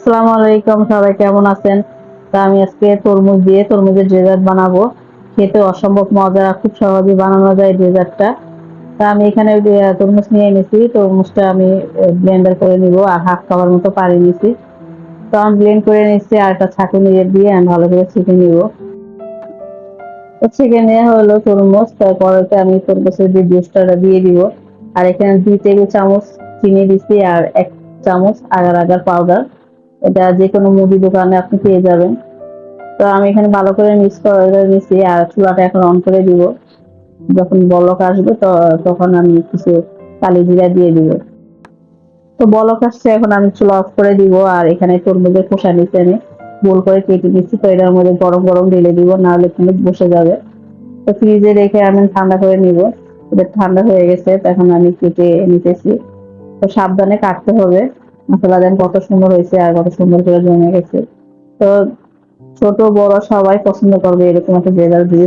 আসসালামু আলাইকুম, সবাই কেমন আছেন? তা আমি আজকে তরমুজ দিয়ে তরমুজের ডেজার্ট বানাবো। খেতে অসম্ভব খুব সহজে বানানো যায় ডেজার্টটা। তা আমি এখানে তরমুজ নিয়ে এনেছি। তরমুজটা আমি ব্লেন্ডার করে নিব আর হাফ কাবার মতো তো আমি ব্লেন্ড করে নিচ্ছি আর একটা ছাঁকুনি দিয়ে আমি ভালো করে ছেঁকে নিব। তো ছেঁকে নেওয়া হলো তরমুজ। তারপরে আমি তরমুজের যে জুসটা দিয়ে দিব। আর এখানে দুই টেবিল চামচ চিনি দিচ্ছি আর এক চামচ আগার আগার পাউডার এটা যে কোনো মুদি দোকানে আপনি পেয়ে যাবেন। তো আমি এখানে ভালো করে মিক্স করে নিচ্ছি আর চুলাটা এখন অন করে দিব। যখন বলক আসবে তো তখন আমি কিছু কালি জিরা দিয়ে দিব। তো বলক আসছে, এখন আমি চুলা অফ করে দিব আর এখানে তরমুজের খোসা নিচে আমি গোল করে কেটে দিচ্ছি তো এটার মধ্যে গরম গরম ঢেলে দিব, নাহলে কিন্তু বসে যাবে। তো ফ্রিজে রেখে আমি ঠান্ডা করে নিব। এটা ঠান্ডা হয়ে গেছে তখন আমি কেটে নিতেছি। তো সাবধানে কাটতে হবে। মশলা দেন, কত সুন্দর হয়েছে আর কত সুন্দর করে জমে গেছে। তো ছোট, বড় সবাই পছন্দ করবে এরকম একটা ডেজার্ট দিয়ে